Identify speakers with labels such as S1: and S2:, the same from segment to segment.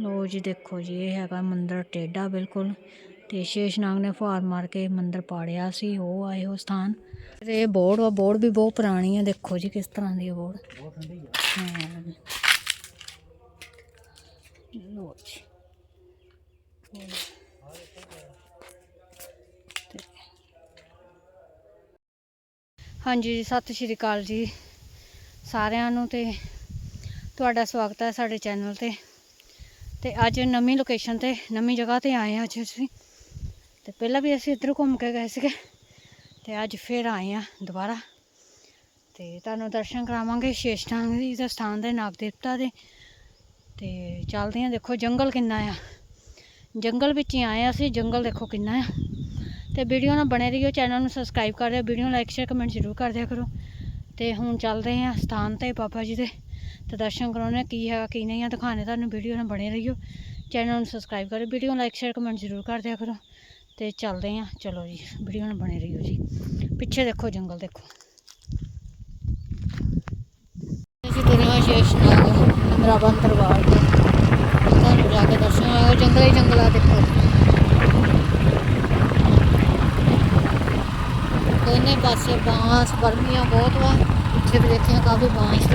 S1: ਲੋ ਜੀ ਦੇਖੋ ਜੀ ਇਹ ਹੈਗਾ ਮੰਦਿਰ ਟੇਢਾ ਬਿਲਕੁਲ ਤੇ ਸ਼ੇਸ਼ਨਾਗ ਨੇ ਫੁਹਾਰ ਮਾਰ ਕੇ ਮੰਦਿਰ ਪਾੜਿਆ ਸੀ ਉਹ ਆਏ ਉਹ ਸਥਾਨ। ਤੇ ਇਹ ਬੋਰਡ ਵਾ ਬੋਰਡ ਵੀ ਬਹੁਤ ਪੁਰਾਣੀ ਹੈ ਦੇਖੋ ਜੀ ਕਿਸ ਤਰ੍ਹਾਂ ਦੀ ਹੈ ਬੋਰਡ। ਹਾਂ। ਲੋ ਜੀ। ਹਾਂਜੀ ਜੀ, ਸਤਿ ਸ਼੍ਰੀ ਅਕਾਲ ਜੀ। ਸਾਰਿਆਂ ਨੂੰ ਤੇ ਤੁਹਾਡਾ ਸਵਾਗਤ ਹੈ ਸਾਡੇ ਚੈਨਲ ਤੇ। ਤੇ ਅੱਜ ਨਵੀਂ ਲੋਕੇਸ਼ਨ ਤੇ ਨਵੀਂ ਜਗ੍ਹਾ ਤੇ ਆਏ ਹਾਂ ਅੱਜ ਅਸੀਂ। ਤੇ ਪਹਿਲਾਂ ਵੀ ਅਸੀਂ ਇੱਧਰ ਘੁੰਮ ਕੇ ਗਏ ਸੀਗੇ ਤੇ ਅੱਜ ਫਿਰ ਆਏ ਹਾਂ ਦੁਬਾਰਾ। ਤੇ ਤੁਹਾਨੂੰ ਦਰਸ਼ਨ ਕਰਾਵਾਂਗੇ ਸ਼ੇਸ਼ਨਾਗ ਜੀ ਦੇ ਸਥਾਨ ਦੇ ਨਾਗ ਦੇਵਤਾ ਦੇ। ਤੇ ਚੱਲਦੇ ਹਾਂ, ਦੇਖੋ ਜੰਗਲ ਕਿੰਨਾ ਆ। ਜੰਗਲ ਵਿੱਚ ਹੀ ਆਏ ਹਾਂ ਅਸੀਂ, ਜੰਗਲ ਦੇਖੋ ਕਿੰਨਾ ਆ। ਤੇ ਵੀਡੀਓ ਨਾਲ ਬਣੇ ਰਹੀਓ, ਚੈਨਲ ਨੂੰ ਸਬਸਕ੍ਰਾਈਬ ਕਰ ਦਿਓ, ਵੀਡੀਓ ਨੂੰ ਲਾਈਕ ਸ਼ੇਅਰ ਕਮੈਂਟ ਜ਼ਰੂਰ ਕਰ ਦਿਆ ਕਰੋ। ਤੇ ਹੁਣ ਚੱਲਦੇ ਹਾਂ ਸਥਾਨ ਤੇ ਬਾਬਾ ਜੀ ਦੇ। ਤੇ ਦਰਸ਼ਨ ਕਰਾਉਣੇ ਕੀ ਹੈਗਾ ਕੀ ਨਹੀਂ ਆ ਦਿਖਾਣੇ ਤੁਹਾਨੂੰ ਵੀਡੀਓ ਨਾਲ, ਬਣੇ ਰਹੀਓ। ਚੈਨਲ ਨੂੰ ਸਬਸਕ੍ਰਾਈਬ ਕਰੋ ਵੀਡੀਓ ਲਾਈਕ ਸ਼ੇਅਰ ਕਮੈਂਟ ਜ਼ਰੂਰ ਕਰ ਦਿਆ ਕਰੋ। ਤੇ ਚੱਲਦੇ ਹਾਂ ਚਲੋ ਜੀ ਵੀਡੀਓ ਨਾਲ ਬਣੇ ਰਹੀਓ ਜੀ। ਪਿੱਛੇ ਦੇਖੋ, ਜੰਗਲ ਦੇਖੋ। ਅਸੀਂ ਤੁਰਿਆ ਸ਼ੇਸ਼ਨਾਗ ਅਮਰਾਵਨ ਦਰਬਾਰ ਤੇ ਤੁਹਾਨੂੰ ਜਾ ਕੇ ਦਰਸ਼ਨ ਆਇਓ ਜੰਗਲ ਹੀ ਜੰਗਲਾ ਦੇਖੋ। ਦੋਨੇ ਪਾਸੇ ਬਾਂਸ ਬਰਮੀਆਂ ਬਹੁਤ ਵਾ। ਪਿੱਛੇ ਵੀ ਦੇਖਿਆ, ਕਾਫੀ ਬਾਂਸ ਤੇ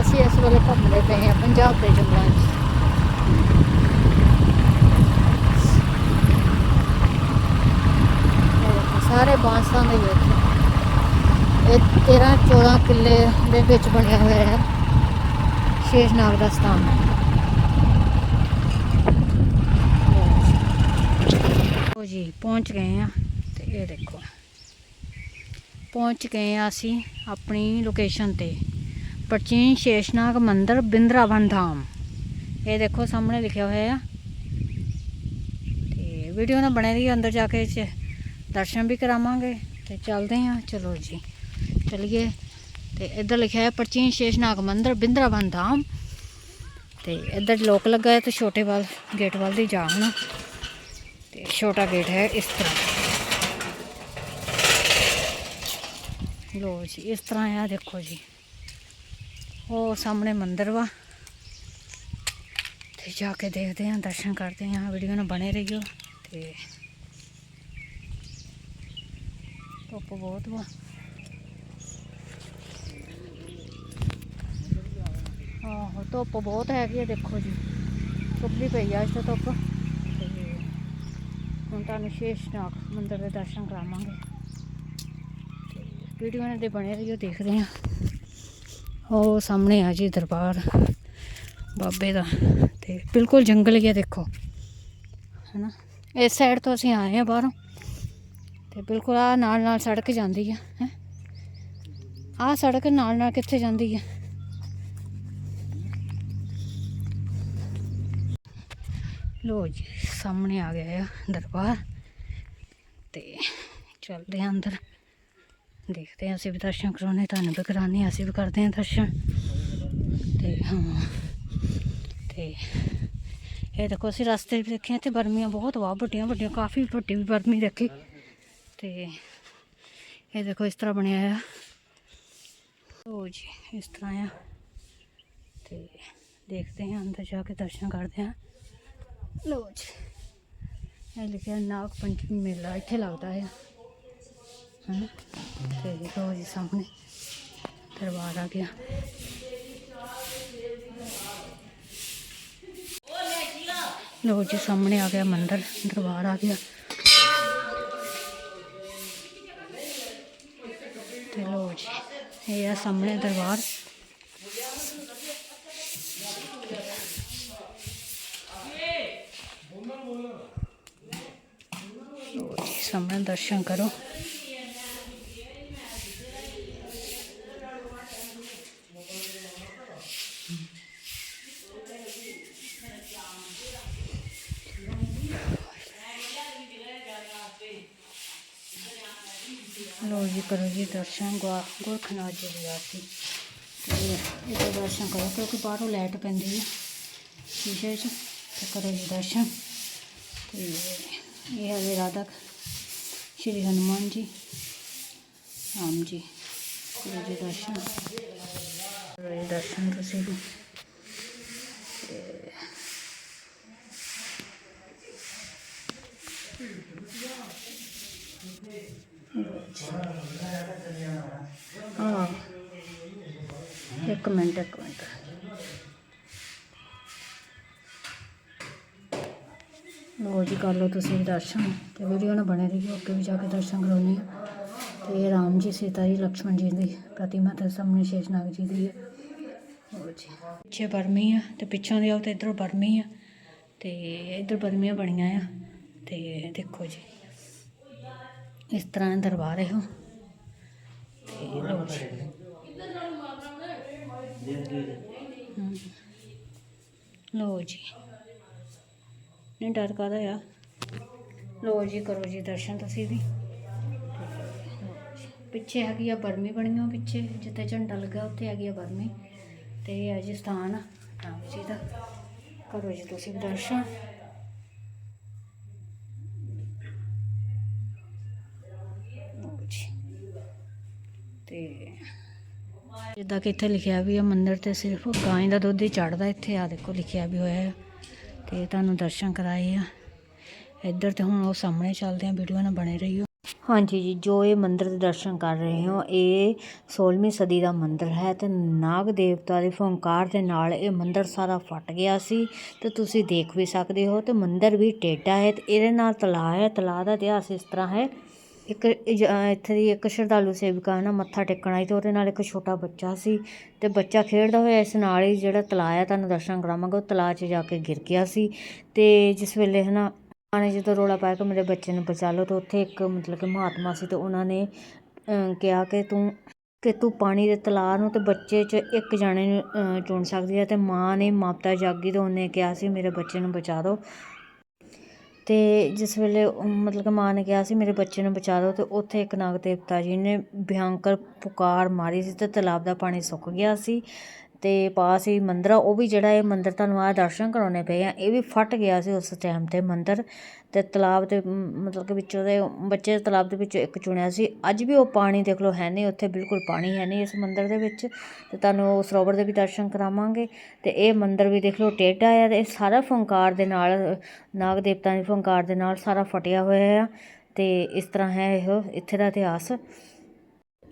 S1: ਅਸੀਂ ਇਸ ਵੇਲੇ ਘੁੰਮਦੇ ਪਏ ਹਾਂ ਪੰਜਾਬ ਦੇ ਜੰਗਲਾਂ 'ਚ ਇਹ ਦੇਖੋ, ਸਾਰੇ ਬਾਂਸਾਂ ਦੇ ਵਿੱਚ ਇਹ 13 14 ਕਿੱਲੇ ਦੇ ਵਿੱਚ ਬਣਿਆ ਹੋਇਆ ਹੈ ਸ਼ੇਸ਼ਨਾਗ ਦਾ ਸਥਾਨ ਉਹ ਜੀ ਪਹੁੰਚ ਗਏ ਆ ਤੇ ਇਹ ਦੇਖੋ ਪਹੁੰਚ ਗਏ ਆ ਅਸੀਂ ਆਪਣੀ ਲੋਕੇਸ਼ਨ ਤੇ, ਪ੍ਰਚੀਨ ਸ਼ੇਸ਼ਨਾਗ ਮੰਦਿਰ ਬਿੰਦਰਾਵਨ ਧਾਮ। ਇਹ ਦੇਖੋ ਸਾਹਮਣੇ ਲਿਖਿਆ ਹੋਇਆ ਆ। ਤੇ ਵੀਡੀਓ ਨਾਲ ਬਣੇ ਰਹੀ ਅੰਦਰ ਜਾ ਕੇ ਦਰਸ਼ਨ ਵੀ ਕਰਾਵਾਂਗੇ ਤੇ ਚੱਲਦੇ ਹਾਂ। ਚਲੋ ਜੀ, ਚਲਿਏ। ਤੇ ਇੱਧਰ ਲਿਖਿਆ ਹੈ, ਪ੍ਰਾਚੀਨ ਸ਼ੇਸ਼ਨਾਗ ਮੰਦਿਰ ਬਿੰਦਰਾਵਨ ਧਾਮ। ਤੇ ਇੱਧਰ ਲੋਕ ਲੱਗਾ ਹੈ ਤੇ ਛੋਟੇ ਵੱਲ ਗੇਟ ਵੱਲ ਦੀ ਜਾ ਹੁਣ ਤੇ ਛੋਟਾ ਗੇਟ ਹੈ ਇਸ ਤਰ੍ਹਾਂ। ਲੋ ਜੀ, ਇਸ ਤਰ੍ਹਾਂ ਆ ਦੇਖੋ ਜੀ। ਉਹ ਸਾਹਮਣੇ ਮੰਦਿਰ ਵਾ। ਤੇ ਜਾ ਕੇ ਦੇਖਦੇ ਹਾਂ, ਦਰਸ਼ਨ ਕਰਦੇ ਹਾਂ ਵੀਡੀਓ ਨਾਲ ਬਣੇ ਰਹੀਓ। ਤੇ ਧੁੱਪ ਬਹੁਤ ਵਾ। ਆਹੋ, ਧੁੱਪ ਬਹੁਤ ਹੈਗੀ ਆ ਦੇਖੋ ਜੀ। ਚੁੱਭਦੀ ਪਈ ਆ ਇਸ ਤੇ ਧੁੱਪ। ਤੇ ਹੁਣ ਤੁਹਾਨੂੰ ਸ਼ੇਸ਼ਨਾਗ ਮੰਦਿਰ ਦੇ ਦਰਸ਼ਨ ਕਰਾਵਾਂਗੇ। ਵੀਡੀਓ ਇਹਨਾਂ ਦੇ ਬਣੇ ਰਹੀਓ, ਦੇਖਦੇ ਹਾਂ। ਉਹ ਸਾਹਮਣੇ ਆ ਜੀ ਦਰਬਾਰ, ਬਾਬੇ ਦਾ। ਤੇ ਬਿਲਕੁਲ ਜੰਗਲ ਹੀ ਆ, ਦੇਖੋ। ਹੈਨਾ? ਇਸ ਸਾਈਡ ਤੋਂ ਅਸੀਂ ਆਏ ਆ ਬਾਹਰੋਂ। ਤੇ ਬਿਲਕੁਲ ਆ ਨਾਲ ਨਾਲ ਸੜਕ ਜਾਂਦੀ ਆ, ਹੈ? ਆ ਸੜਕ ਨਾਲ ਨਾਲ ਕਿੱਥੇ ਜਾਂਦੀ ਆ? ਲੋ ਜੀ, ਸਾਹਮਣੇ ਆ ਗਿਆ ਆ ਦਰਬਾਰ। ਤੇ ਚੱਲਦੇ ਆ ਅੰਦਰ। ਦੇਖਦੇ ਹਾਂ ਅਸੀਂ ਵੀ ਦਰਸ਼ਨ ਕਰਾਉਣੇ, ਤੁਹਾਨੂੰ ਵੀ ਕਰਾਉਣੇ ਅਸੀਂ ਵੀ ਕਰਦੇ ਹਾਂ ਦਰਸ਼ਨ। ਤੇ ਹਾਂ, ਤੇ ਇਹ ਦੇਖੋ ਅਸੀਂ ਰਸਤੇ ਵਿੱਚ ਦੇਖਿਆ ਤੇ ਬਰਮੀਆਂ ਬਹੁਤ ਵਾ ਵੱਡੀਆਂ ਵੱਡੀਆਂ, ਕਾਫੀ ਵੱਡੀ ਵੀ ਬਰਮੀ ਦੇਖੀ। ਤੇ ਇਹ ਦੇਖੋ ਇਸ ਤਰ੍ਹਾਂ ਬਣਿਆ ਆ। ਲੋ ਜੀ, ਇਸ ਤਰ੍ਹਾਂ ਆ। ਤੇ ਦੇਖਦੇ ਹਾਂ, ਅੰਦਰ ਜਾ ਕੇ ਦਰਸ਼ਨ ਕਰਦੇ ਹਾਂ। ਲੋ ਜੀ, ਇਹ ਲਿਖਿਆ ਨਾਗ ਪੰਚਮੀ ਮੇਲਾ, ਇੱਥੇ ਲੱਗਦਾ ਹੈ ਹਨਾ? ਤੇ ਦੋ ਜੀ ਸਾਹਮਣੇ ਦਰਬਾਰ ਆ ਗਿਆ। ਲੋ ਜੀ ਸਾਹਮਣੇ ਆ ਗਿਆ ਮੰਦਿਰ, ਦਰਬਾਰ ਆ ਗਿਆ। ਤੇ ਲੋ ਜੀ, ਇਹ ਆ ਸਾਹਮਣੇ ਦਰਬਾਰ। ਸਾਹਮਣੇ ਦਰਸ਼ਨ ਕਰੋ। ਲੋ ਜੀ ਕਰੋ ਜੀ ਦਰਸ਼ਨ, ਗੁਆ, ਗੁਰਖਨਾਥ ਜੀ ਦੀ ਆਰਤੀ ਤੇ ਇਹਦਾ ਦਰਸ਼ਨ ਕਰੋ, ਕਿਉਂਕਿ ਬਾਹਰੋਂ ਲਾਈਟ ਪੈਂਦੀ ਹੈ ਸ਼ੀਸ਼ੇ 'ਚ ਤੇ ਕਰੋ ਜੀ ਦਰਸ਼ਨ। ਤੇ ਇਹ ਹੈ ਰਾਧਾ ਸ਼੍ਰੀ ਹਨੂਮਾਨ ਜੀ, ਰਾਮ ਜੀ। ਕਰੋ ਜੀ ਦਰਸ਼ਨ। ਕਰੋ ਜੀ ਦਰਸ਼ਨ ਤੁਸੀਂ ਵੀ। ਤੇ ਹਾਂ। ਇੱਕ ਮਿੰਟ ਇੱਕ ਮਿੰਟ। ਲੋ ਜੀ, ਕਰ ਲਓ ਤੁਸੀਂ ਦਰਸ਼ਨ। ਤੇ ਵੀਡੀਓ ਨਾਲ ਬਣੇ ਰਹੀਓ, ਅੱਗੇ ਵੀ ਜਾ ਕੇ ਦਰਸ਼ਨ ਕਰਾਉਣੇ ਆ ਤੇ ਰਾਮ ਜੀ, ਸੀਤਾ ਜੀ, ਲਕਸ਼ਮਣ ਜੀ ਦੀ ਪ੍ਰਤਿਮਾ ਤੇ ਸਾਹਮਣੇ ਸ਼ੇਸ਼ਨਾਗ ਜੀ ਦੀ ਹੈ। ਲਓ ਜੀ, ਪਿੱਛੇ ਬਰਮੀ ਆ, ਤੇ ਪਿੱਛੋਂ ਦੀ ਆਓ ਤੇ ਇਧਰੋਂ ਬਰਮੀ ਆ। ਤੇ ਇਧਰ ਬਰਮੀਆਂ ਬਣੀਆਂ ਆ। ਤੇ ਦੇਖੋ ਜੀ। ਇਸ ਤਰ੍ਹਾਂ ਦਾ ਦਰਬਾਰ ਹੈ। ਤੇ ਲਓ ਜੀ। ਹਮ। ਲਓ ਜੀ ਨਹੀਂ ਡਰ ਕਾਹਦਾ ਆ? ਲਓ ਜੀ, ਕਰੋ ਜੀ ਦਰਸ਼ਨ ਤੁਸੀਂ ਵੀ। ਪਿੱਛੇ ਹੈਗੀ ਆ ਬਰਮੀ ਬਣੀ ਆ ਪਿੱਛੇ, ਜਿੱਥੇ ਝੰਡਾ ਲੱਗਾ ਉੱਥੇ ਹੈਗੀ ਆ ਬਰਮੀ। ਤੇ ਇਹ ਹੈ ਜੀ ਸਥਾਨ ਰਾਮ ਜੀ ਦਾ। ਕਰੋ ਜੀ ਤੁਸੀਂ ਵੀ ਦਰਸ਼ਨ। ਤੇ ਜਿੱਦਾਂ ਕਿ ਇੱਥੇ ਲਿਖਿਆ ਵੀ ਹੈ ਮੰਦਿਰ ਤੇ ਸਿਰਫ ਗਾਂ ਦਾ ਦੁੱਧ ਹੀ ਚੜਦਾ ਇੱਥੇ ਆ ਦੇਖੋ ਲਿਖਿਆ ਵੀ ਹੋਇਆ ਹੈ। ਤੇ ਤੁਹਾਨੂੰ ਦਰਸ਼ਨ ਕਰਾਏ ਆ। ਇੱਧਰ ਤੇ ਹੁਣ ਉਹ ਸਾਹਮਣੇ ਚੱਲਦੇ ਆ, ਵੀਡੀਓ ਨਾਲ ਬਣੇ ਰਹੀਓ। ਹਾਂਜੀ ਜੀ, ਜੋ ਇਹ ਮੰਦਿਰ ਦੇ ਦਰਸ਼ਨ ਕਰ ਰਹੇ ਹੋ, ਇਹ 16ਵੀਂ ਸਦੀ ਦਾ ਮੰਦਿਰ ਹੈ ਤੇ ਨਾਗ ਦੇਵਤਾ ਦੇ ਫੰਕਾਰ ਦੇ ਨਾਲ ਇਹ ਮੰਦਿਰ ਸਾਰਾ ਫਟ ਗਿਆ ਸੀ ਤੇ ਤੁਸੀਂ ਦੇਖ ਵੀ ਸਕਦੇ ਹੋ ਤੇ ਮੰਦਿਰ ਵੀ ਟੇਢਾ ਹੈ ਤੇ ਇਹਦੇ ਨਾਲ ਤਲਾਅ ਹੈ ਤਲਾਅ ਦਾ ਇਤਿਹਾਸ ਇਸ ਤਰ੍ਹਾਂ ਹੈ ਇੱਕ ਇੱਥੇ ਦੀ ਇੱਕ ਸ਼ਰਧਾਲੂ ਸੇਵਿਕਾ ਨਾ ਮੱਥਾ ਟੇਕਣ ਆਈ ਤੇ ਉਹਦੇ ਨਾਲ ਇੱਕ ਛੋਟਾ ਬੱਚਾ ਸੀ ਤੇ ਬੱਚਾ ਖੇਡਦਾ ਹੋਇਆ ਇਸ ਨਾਲ ਹੀ ਜਿਹੜਾ ਤਲਾਅ ਆ, ਤੁਹਾਨੂੰ ਦਰਸ਼ਨ ਕਰਾਵਾਂਗਾ, ਉਹ ਤਲਾਅ 'ਚ ਜਾ ਕੇ ਗਿਰ ਗਿਆ ਸੀ ਤੇ ਜਿਸ ਵੇਲੇ ਹਨਾ ਮਾਂ ਨੇ ਜਦੋਂ ਰੋਲਾ ਪਾਇਆ ਕਿ ਮੇਰੇ ਬੱਚੇ ਨੂੰ ਬਚਾ ਲਓ ਤੇ ਉੱਥੇ ਇੱਕ ਮਤਲਬ ਕਿ ਮਹਾਤਮਾ ਸੀ ਤੇ ਉਹਨਾਂ ਨੇ ਕਿਹਾ ਕਿ ਤੂੰ ਕਿ ਤੂੰ ਪਾਣੀ ਦੇ ਤਲਾਅ ਨੂੰ ਤੇ ਬੱਚੇ 'ਚ ਇੱਕ ਜਾਣੇ ਨੂੰ ਚੁਣ ਸਕਦੀ ਹੈ ਤੇ ਮਾਂ ਨੇ ਮਾਪਤਾ ਜਾਗੀ ਤੇ ਉਹਨੇ ਕਿਹਾ ਸੀ ਮੇਰੇ ਬੱਚੇ ਨੂੰ ਬਚਾ ਦਿਓ ਅਤੇ ਜਿਸ ਵੇਲੇ ਮਤਲਬ ਕਿ ਮਾਂ ਨੇ ਕਿਹਾ ਸੀ, ਮੇਰੇ ਬੱਚੇ ਨੂੰ ਬਚਾ ਦਿਓ ਤੇ ਉੱਥੇ ਇੱਕ ਨਾਗ ਦੇਵਤਾ ਜੀ ਨੇ ਭਿਆਨਕ ਪੁਕਾਰ ਮਾਰੀ ਸੀ ਅਤੇ ਤਲਾਬ ਦਾ ਪਾਣੀ ਸੁੱਕ ਗਿਆ ਸੀ। ਅਤੇ ਪਾਸ ਹੀ ਮੰਦਰ ਆ, ਉਹ ਵੀ ਜਿਹੜਾ ਇਹ ਮੰਦਰ ਤੁਹਾਨੂੰ ਆਹ ਦਰਸ਼ਨ ਕਰਾਉਣੇ ਪਏ ਆ, ਇਹ ਵੀ ਫਟ ਗਿਆ ਸੀ ਉਸ ਟਾਈਮ ਤੇ ਮੰਦਰ ਅਤੇ ਤਲਾਬ ਦੇ ਮਤਲਬ ਕਿ ਵਿੱਚੋਂ ਦੇ ਬੱਚੇ ਤਲਾਬ ਦੇ ਵਿੱਚੋਂ ਇੱਕ ਚੁਣਿਆ ਸੀ। ਅੱਜ ਵੀ ਉਹ ਪਾਣੀ ਦੇਖ ਲਓ ਹੈ ਨਹੀਂ, ਉੱਥੇ ਬਿਲਕੁਲ ਪਾਣੀ ਹੈ ਨਹੀਂ ਇਸ ਮੰਦਰ ਦੇ ਵਿੱਚ ਅਤੇ ਤੁਹਾਨੂੰ ਉਹ ਸਰੋਵਰ ਦੇ ਵੀ ਦਰਸ਼ਨ ਕਰਾਵਾਂਗੇ ਅਤੇ ਇਹ ਮੰਦਰ ਵੀ ਦੇਖ ਲਓ ਟੇਢਾ ਆ ਅਤੇ ਇਹ ਸਾਰਾ ਫੰਕਾਰ ਦੇ ਨਾਲ, ਨਾਗ ਦੇਵਤਾ ਦੇ ਫੰਕਾਰ ਦੇ ਨਾਲ ਸਾਰਾ ਫਟਿਆ ਹੋਇਆ ਆ ਅਤੇ ਇਸ ਤਰ੍ਹਾਂ ਹੈ ਇਹ, ਇੱਥੇ ਦਾ ਇਤਿਹਾਸ।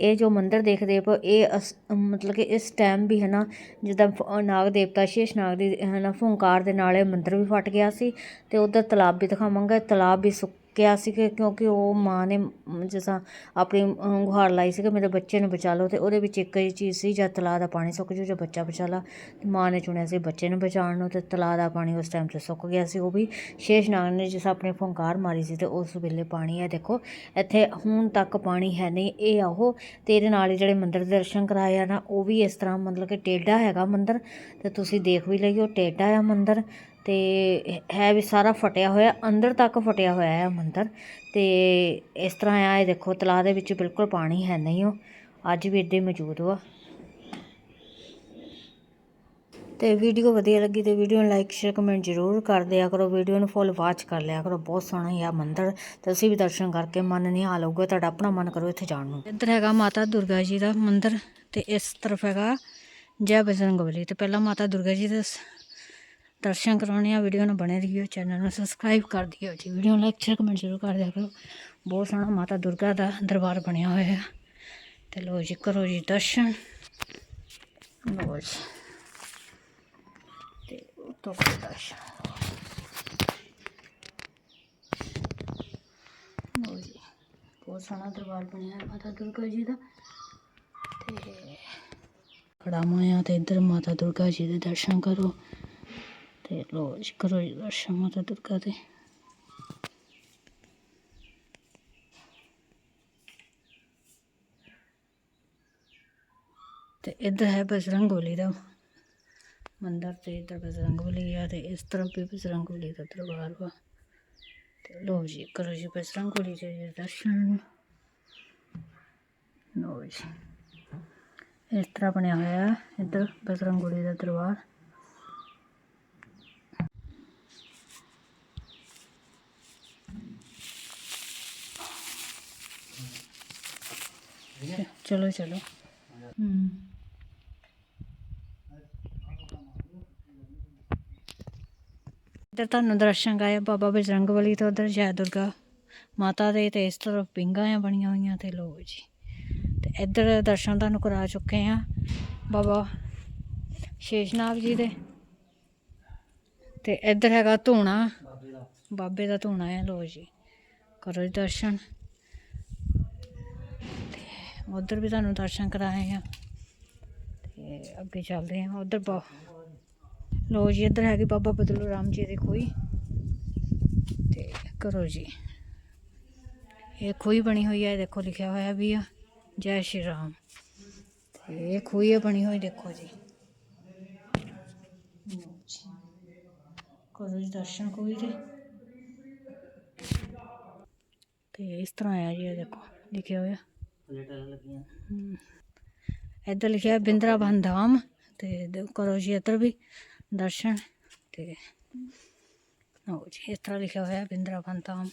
S1: ਇਹ ਜੋ ਮੰਦਿਰ ਦੇਖਦੇ ਪੋ ਇਹ ਅਸ- ਮਤਲਬ ਕਿ ਇਸ ਟਾਈਮ ਵੀ ਹੈ ਨਾ ਜਿੱਦਾਂ ਨਾਗ ਦੇਵਤਾ ਸ਼ੇਸ਼ ਨਾਗ ਦੀ ਹੈ ਨਾ ਫੁੰਕਾਰ ਦੇ ਨਾਲ ਇਹ ਮੰਦਿਰ ਵੀ ਫਟ ਗਿਆ ਸੀ ਅਤੇ ਉੱਧਰ ਤਲਾਬ ਵੀ ਦਿਖਾਵਾਂਗਾ, ਤਲਾਬ ਵੀ ਸੁੱਕ ਕਿਹਾ ਸੀ ਕਿ ਕਿਉਂਕਿ ਉਹ ਮਾਂ ਨੇ ਜਿਸ ਜਿਸਾਂ ਆਪਣੀ ਗੁਹਾਰ ਲਾਈ ਸੀ ਕਿ ਮੇਰੇ ਬੱਚੇ ਨੂੰ ਬਚਾ ਲਓ ਤੇ ਉਹਦੇ ਵਿੱਚ ਇੱਕ ਹੀ ਚੀਜ਼ ਸੀ, ਜਾਂ ਤਲਾਅ ਦਾ ਪਾਣੀ ਸੁੱਕ ਜੂ ਜਾਂ ਬੱਚਾ ਬਚਾ ਲਾ। ਮਾਂ ਨੇ ਚੁਣਿਆ ਸੀ ਬੱਚੇ ਨੂੰ ਬਚਾਉਣ ਨੂੰ ਅਤੇ ਤਲਾਅ ਦਾ ਪਾਣੀ ਉਸ ਟਾਈਮ ਤੇ ਸੁੱਕ ਗਿਆ ਸੀ। ਉਹ ਵੀ ਸ਼ੇਸ਼ ਨਾਗ ਨੇ ਜਿਸ ਆਪਣੀ ਫੁੰਕਾਰ ਮਾਰੀ ਸੀ ਅਤੇ ਉਸ ਵੇਲੇ ਪਾਣੀ ਹੈ। ਦੇਖੋ, ਇੱਥੇ ਹੁਣ ਤੱਕ ਪਾਣੀ ਹੈ ਨਹੀਂ, ਇਹ ਆ ਉਹ। ਅਤੇ ਇਹਦੇ ਨਾਲ ਹੀ ਜਿਹੜੇ ਮੰਦਰ ਦੇ ਦਰਸ਼ਨ ਕਰਾਏ ਆ ਨਾ, ਉਹ ਵੀ ਇਸ ਤਰ੍ਹਾਂ ਮਤਲਬ ਕਿ ਟੇਢਾ ਹੈਗਾ ਮੰਦਰ। ਅਤੇ ਤੁਸੀਂ ਦੇਖ ਵੀ ਲਈਓ, ਟੇਢਾ ਆ ਮੰਦਰ। ਅਤੇ ਹੈ ਵੀ ਸਾਰਾ ਫਟਿਆ ਹੋਇਆ, ਅੰਦਰ ਤੱਕ ਫਟਿਆ ਹੋਇਆ ਹੈ ਮੰਦਰ। ਅਤੇ ਇਸ ਤਰ੍ਹਾਂ ਆ, ਇਹ ਦੇਖੋ ਤਲਾਅ ਦੇ ਵਿੱਚ ਬਿਲਕੁਲ ਪਾਣੀ ਹੈ ਨਹੀਂ ਉਹ। ਅੱਜ ਵੀ ਇੱਦਾਂ ਹੀ ਮੌਜੂਦ ਵਾ। ਤੇ ਵੀਡੀਓ ਵਧੀਆ ਲੱਗੀ ਤੇ ਵੀਡੀਓ ਨੂੰ ਲਾਈਕ ਸ਼ੇਅਰ ਕਮੈਂਟ ਜ਼ਰੂਰ ਕਰ ਦਿਆ ਕਰੋ। ਵੀਡੀਓ ਨੂੰ ਫੁੱਲ ਵਾਚ ਕਰ ਲਿਆ ਕਰੋ। ਬਹੁਤ ਸੋਹਣਾ ਹੀ ਆ ਮੰਦਿਰ। ਤੇ ਅਸੀਂ ਵੀ ਦਰਸ਼ਨ ਕਰਕੇ ਮਨ ਨਿਹਾਲ ਹੋਊਗਾ, ਤੁਹਾਡਾ ਆਪਣਾ ਮਨ ਕਰੋ ਇੱਥੇ ਜਾਣ ਨੂੰ। ਇੱਧਰ ਹੈਗਾ ਮਾਤਾ ਦੁਰਗਾ ਜੀ ਦਾ ਮੰਦਿਰ ਤੇ ਇਸ ਤਰਫ ਹੈਗਾ ਜੈ ਬਜਰੰਗਬਲੀ ਤੇ ਪਹਿਲਾਂ ਮਾਤਾ ਦੁਰਗਾ ਜੀ ਦਾ ਦਰਸ਼ਨ ਕਰਾਉਣੇ ਆ ਵੀਡੀਓ ਨੂੰ ਬਣੇ ਰਹੀਓ ਚੈਨਲ ਨੂੰ ਸਬਸਕ੍ਰਾਈਬ ਕਰ ਦਿਓ ਜੀ। ਵੀਡੀਓ ਨੂੰ ਲਾਈਕ ਸ਼ੇਅਰ ਕਮੈਂਟ ਜ਼ਰੂਰ ਕਰ ਦਿਆ ਕਰੋ। ਬਹੁਤ ਸੋਹਣਾ ਮਾਤਾ ਦੁਰਗਾ ਦਾ ਦਰਬਾਰ ਬਣਿਆ ਹੋਇਆ ਹੈ। ਤੇ ਲੋ ਜੀ, ਕਰੋ ਜੀ ਦਰਸ਼ਨ। ਲੋ ਜੀ। ਤੇ ਉਤੋਂ ਦਰਸ਼ਨ। ਲੋ ਜੀ, ਬਹੁਤ ਸੋਹਣਾ ਦਰਬਾਰ ਬਣਿਆ ਹੈ ਮਾਤਾ ਦੁਰਗਾ ਜੀ ਦਾ। ਤੇ ਖੜਾ ਮਾਇਆ ਤੇ ਇੱਧਰ ਮਾਤਾ ਦੁਰਗਾ ਜੀ ਦੇ ਦਰਸ਼ਨ ਕਰੋ। О, крою зашимо треба ткати. ਤੇ ਇੱਧਰ ਹੈ ਬਜਰੰਗੋਲੀ ਦਾ ਮੰਦਰ ਤੇ ਇੱਧਰ ਬਜਰੰਗੋਲੀ ਆ ਤੇ ਇਸ ਤਰਫ ਵੀ ਬਜਰੰਗੋਲੀ ਦਾ ਦਰਬਾਰ ਵਾ ਤੇ ਲੋ ਜੀ ਕਰੋ ਜੀ ਬਜਰੰਗੋਲੀ ਦੇ ਦਰਸ਼ਨ ਲੋ ਜੀ ਇਸ ਤਰ੍ਹਾਂ ਬਣਿਆ ਹੋਇਆ ਇੱਧਰ ਬਜਰੰਗੋਲੀ ਦਾ ਦਰਬਾਰ ਚਲੋ ਚਲੋ ਹੂੰ ਇੱਧਰ ਤੁਹਾਨੂੰ ਦਰਸ਼ਨ ਆਇਆ ਬਾਬਾ ਬਜਰੰਗ ਬਲੀ ਤੋਂ ਉਧਰ ਜੈ ਦੁਰਗਾ ਮਾਤਾ ਦੇ ਤੇ ਇਸ ਤਰ੍ਹਾਂ ਪਿੰਗਾਂ ਆ ਬਣੀਆਂ ਹੋਈਆਂ ਤੇ ਲੋ ਜੀ ਤੇ ਇੱਧਰ ਦਰਸ਼ਨ ਤੁਹਾਨੂੰ ਕਰਾ ਚੁੱਕੇ ਆ ਬਾਬਾ ਸ਼ੇਸ਼ਨਾਗ ਜੀ ਦੇ ਤੇ ਇੱਧਰ ਹੈਗਾ ਧੂਣਾ ਬਾਬੇ ਦਾ ਧੂਣਾ ਆ ਲੋ ਜੀ ਕਰੋ ਜੀ ਦਰਸ਼ਨ ਉਧਰ ਵੀ ਤੁਹਾਨੂੰ ਦਰਸ਼ਨ ਕਰਾਏ ਆ ਤੇ ਅੱਗੇ ਚੱਲਦੇ ਆ ਉਧਰ ਬਾ ਲੋ ਜੀ, ਇੱਧਰ ਹੈਗੀ ਬਾਬਾ ਬਦਲੂ ਰਾਮ ਜੀ ਦੀ ਖੂਹੀ। ਤੇ ਕਰੋ ਜੀ। ਇਹ ਖੂਹੀ ਬਣੀ ਹੋਈ ਹੈ ਦੇਖੋ ਲਿਖਿਆ ਹੋਇਆ ਵੀ ਆ, ਜੈ ਸ਼੍ਰੀ ਰਾਮ। ਤੇ ਇਹ ਖੂਹੀ ਬਣੀ ਹੋਈ, ਦੇਖੋ ਜੀ। ਕਰੋ ਜੀ ਦਰਸ਼ਨ ਖੂਹੀ ਦੇ ਤੇ ਇਸ ਤਰ੍ਹਾਂ ਆਇਆ ਜੀ, ਇਹ ਦੇਖੋ, ਲਿਖਿਆ ਹੋਇਆ। ਹਮ। ਇੱਧਰ ਲਿਖਿਆ ਹੈ ਧਾਮ ਤੇ ਕਰੋ ਜੀ ਇੱਧਰ ਵੀ ਦਰਸ਼ਨ ਤੇ ਲਓ ਜੀ, ਇਸ ਤਰ੍ਹਾਂ ਲਿਖਿਆ ਹੋਇਆ ਹੈ ਧਾਮ।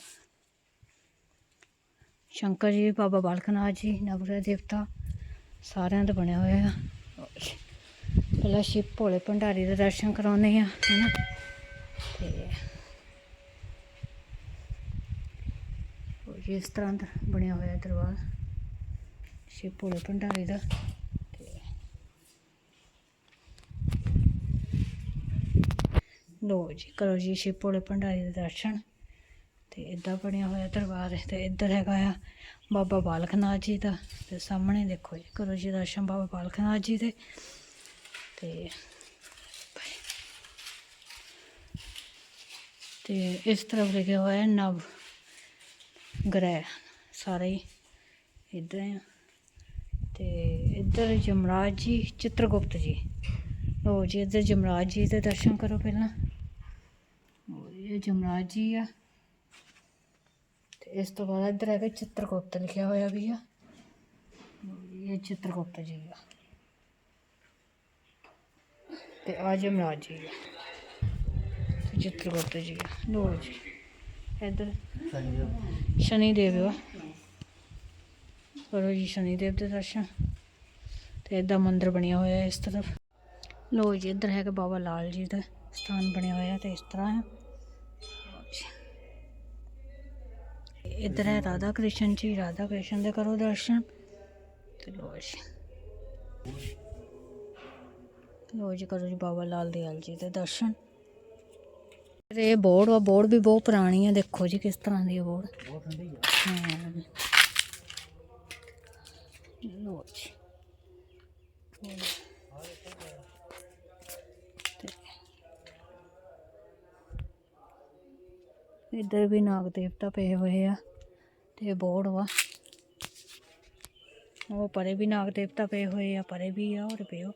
S1: ਸ਼ੰਕਰ ਜੀ, ਬਾਬਾ ਬਾਲਕ ਨਾਥ ਜੀ, ਨਵਗ੍ਰਹ ਦੇਵਤਾ, ਸਾਰਿਆਂ ਦਾ ਬਣਿਆ ਹੋਇਆ ਪਹਿਲਾਂ ਸ਼ਿਵ ਭੋਲੇ ਭੰਡਾਰੀ ਦੇ ਦਰਸ਼ਨ ਕਰਾਉਂਦੇ ਆ ਹੈਨਾ? ਤੇ ਲਓ ਜੀ, ਇਸ ਤਰ੍ਹਾਂ ਦਾ ਬਣਿਆ ਹੋਇਆ ਦਰਬਾਰ। ਸ਼ਿਵ ਭੋਲੇ ਭੰਡਾਰੀ ਦਾ। ਲੋ ਜੀ, ਕਰੋ ਜੀ ਸ਼ਿਵ ਭੋਲੇ ਭੰਡਾਰੀ ਦੇ ਦਰਸ਼ਨ। ਤੇ ਇਦਾਂ ਬਣਿਆ ਹੋਇਆ ਦਰਬਾਰ ਹੈ ਤੇ ਇੱਧਰ ਹੈਗਾ ਆ ਬਾਬਾ ਬਾਲਕ ਨਾਥ ਜੀ ਦਾ। ਤੇ ਸਾਹਮਣੇ ਦੇਖੋ ਜੀ, ਕਰੋ ਜੀ ਦਰਸ਼ਨ ਬਾਬਾ ਬਾਲਕ ਨਾਥ ਜੀ ਦੇ। ਤੇ ਤੇ ਇਸ ਤਰ੍ਹਾਂ ਲਿਖਿਆ ਹੋਇਆ ਨਵ ਗ੍ਰਹਿ ਸਾਰੇ ਹੀ ਇੱਧਰ ਆ। ਤੇ ਇੱਧਰ ਜਮਰਾਜ ਜੀ ਚਿੱਤਰਗੁਪਤ ਜੀ। ਲੋ ਜੀ ਇੱਧਰ ਜਮਰਾਜ ਜੀ ਦੇ ਦਰਸ਼ਨ ਕਰੋ ਪਹਿਲਾਂ। ਇਹ ਜਮਰਾਜ ਜੀ ਆ। ਤੇ ਇਸ ਤੋਂ ਬਾਅਦ ਇੱਧਰ ਹੈਗਾ ਚਿੱਤਰਗੁਪਤ ਲਿਖਿਆ ਹੋਇਆ ਵੀ ਆ। ਇਹ ਚਿੱਤਰਗੁਪਤ ਜੀ ਆ। ਤੇ ਆ ਜਮਰਾਜ ਜੀ ਆ। ਚਿੱਤਰਗੁਪਤ ਜੀ ਲੋ ਜੀ ਇੱਧਰ ਸ਼ਨੀ ਦੇਵ ਆ। ਕਰੋ ਜੀ ਸ਼ਨੀ ਦੇਵ ਦੇ ਦਰਸ਼ਨ ਤੇ ਇਦਾਂ ਮੰਦਿਰ ਬਣਿਆ ਹੋਇਆ ਹੈ ਇਸ ਤਰਫ। ਲੋ ਜੀ ਇੱਧਰ ਹੈਗਾ ਬਾਬਾ ਲਾਲ ਜੀ ਦਾ ਸਥਾਨ ਬਣਿਆ ਹੋਇਆ ਤੇ ਇਸ ਤਰ੍ਹਾਂ ਹੈ। ਇੱਧਰ ਹੈ ਰਾਧਾ ਕ੍ਰਿਸ਼ਨ ਜੀ ਰਾਧਾ ਕ੍ਰਿਸ਼ਨ ਦੇ ਕਰੋ ਦਰਸ਼ਨ। ਤੇ ਲੋ ਜੀ। ਲੋ ਜੀ ਕਰੋ ਜੀ ਬਾਬਾ ਲਾਲ ਦਿਆਲ ਜੀ ਦੇ ਦਰਸ਼ਨ। ਇਹ ਬੋਰਡ ਆ ਬੋਰਡ ਵੀ ਬਹੁਤ ਪੁਰਾਣੀ ਹੈ ਦੇਖੋ ਜੀ ਕਿਸ ਤਰ੍ਹਾਂ ਦੀ ਹੈ ਬੋਰਡ। ਹਾਂ ਲੋ ਜੀ ਤੇ ਇੱਧਰ ਵੀ ਨਾਗ ਦੇਵਤਾ ਪਏ ਹੋਏ ਆ ਤੇ ਬੋਰਡ ਵਾ। ਉਹ ਪਰੇ ਵੀ ਨਾਗ ਦੇਵਤਾ ਪਏ ਹੋਏ ਆ, ਪਰੇ ਵੀ ਆ, ਹੋਰ ਪਿਓ।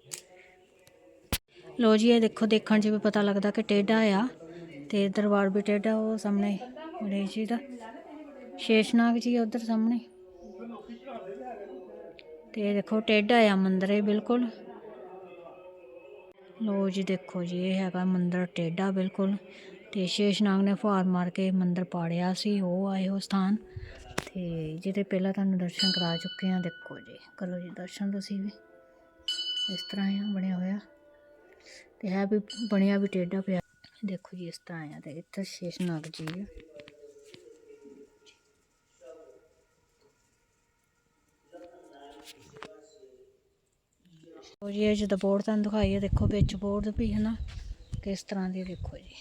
S1: ਲੋ ਜੀ, ਇਹ ਦੇਖੋ, ਦੇਖਣ 'ਚ ਵੀ ਪਤਾ ਲੱਗਦਾ ਕਿ ਟੇਢਾ ਆ ਤੇ ਦਰਬਾਰ ਵੀ ਟੇਢਾ, ਉਹ ਸਾਹਮਣੇ ਗਣੇਸ਼ ਜੀ ਦਾ। ਸ਼ੇਸ਼ਨਾਗ ਜੀ ਉਧਰ ਸਾਹਮਣੇ। ਤੇ ਇਹ ਦੇਖੋ ਟੇਢਾ ਆ ਮੰਦਰ ਇਹ ਬਿਲਕੁਲ। ਲੋ ਜੀ ਦੇਖੋ ਜੀ, ਇਹ ਹੈਗਾ ਮੰਦਰ ਟੇਢਾ ਬਿਲਕੁਲ। ਤੇ ਸ਼ੇਸ਼ਨਾਗ ਨੇ ਫੁਹਾਰ ਮਾਰ ਕੇ ਮੰਦਰ ਪਾੜਿਆ ਸੀ, ਉਹ ਆਏ ਉਹ ਸਥਾਨ। ਤੇ ਜਿਹਦੇ ਪਹਿਲਾਂ ਤੁਹਾਨੂੰ ਦਰਸ਼ਨ ਕਰਾ ਚੁੱਕੇ ਆ ਦੇਖੋ ਜੀ। ਕਰੋ ਜੀ ਦਰਸ਼ਨ ਤੁਸੀਂ ਵੀ। ਇਸ ਤਰ੍ਹਾਂ ਆ, ਬਣਿਆ ਹੋਇਆ। ਤੇ ਹੈ ਵੀ, ਬਣਿਆ ਵੀ ਟੇਢਾ ਪਿਆ। ਦੇਖੋ ਜੀ ਇਸ ਤਰ੍ਹਾਂ ਆ ਤੇ ਇੱਥੇ ਸ਼ੇਸ਼ਨਾਗ ਜੀ ਉਹ ਜੀ, ਇਹ ਜਦੋਂ ਬੋਰਡ ਤੁਹਾਨੂੰ ਦਿਖਾਈ ਹੈ ਦੇਖੋ ਵਿੱਚ ਬੋਰਡ ਵੀ ਹੈ ਨਾ, ਕਿਸ ਤਰ੍ਹਾਂ ਦੀ ਦੇਖੋ ਜੀ।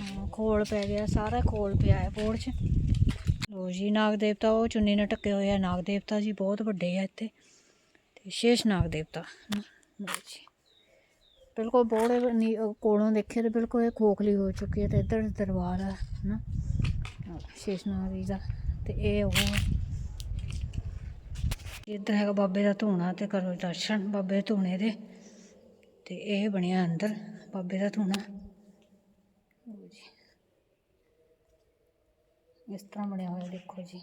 S1: ਹਾਂ, ਖੋਲ ਪੈ ਗਿਆ, ਸਾਰਾ ਖੋਲ ਪਿਆ ਹੈ ਬੋਰਡ 'ਚ। ਲੋ ਜੀ, ਨਾਗ ਦੇਵਤਾ, ਉਹ ਚੁੰਨੀ ਨਾਲ ਢੱਕੇ ਹੋਏ ਆ ਨਾਗ ਦੇਵਤਾ ਜੀ, ਬਹੁਤ ਵੱਡੇ ਆ ਇੱਥੇ। ਤੇ ਸ਼ੇਸ਼ ਨਾਗ ਦੇਵਤਾ ਜੀ। ਬਿਲਕੁਲ ਬੋਰਡ ਨੀ- ਕੋਲੋਂ ਦੇਖੇ ਤੇ ਬਿਲਕੁਲ ਇਹ ਖੋਖਲੀ ਹੋ ਚੁੱਕੀ ਹੈ ਤੇ ਇੱਧਰ ਦਰਬਾਰ ਆ ਨਾ ਸ਼ੇਸ਼ ਨਾਗ ਜੀ ਦਾ। ਤੇ ਇਹ ਉਹ ਇੱਧਰ ਹੈਗਾ ਬਾਬੇ ਦਾ ਧੂਣਾ ਤੇ ਕਰੋ ਦਰਸ਼ਨ, ਬਾਬੇ ਦੇ ਧੂਣੇ ਦੇ। ਤੇ ਇਹ ਬਣਿਆ ਅੰਦਰ, ਬਾਬੇ ਦਾ ਧੂਣਾ। ਇਸ ਤਰ੍ਹਾਂ ਬਣਿਆ ਹੋਇਆ, ਦੇਖੋ ਜੀ।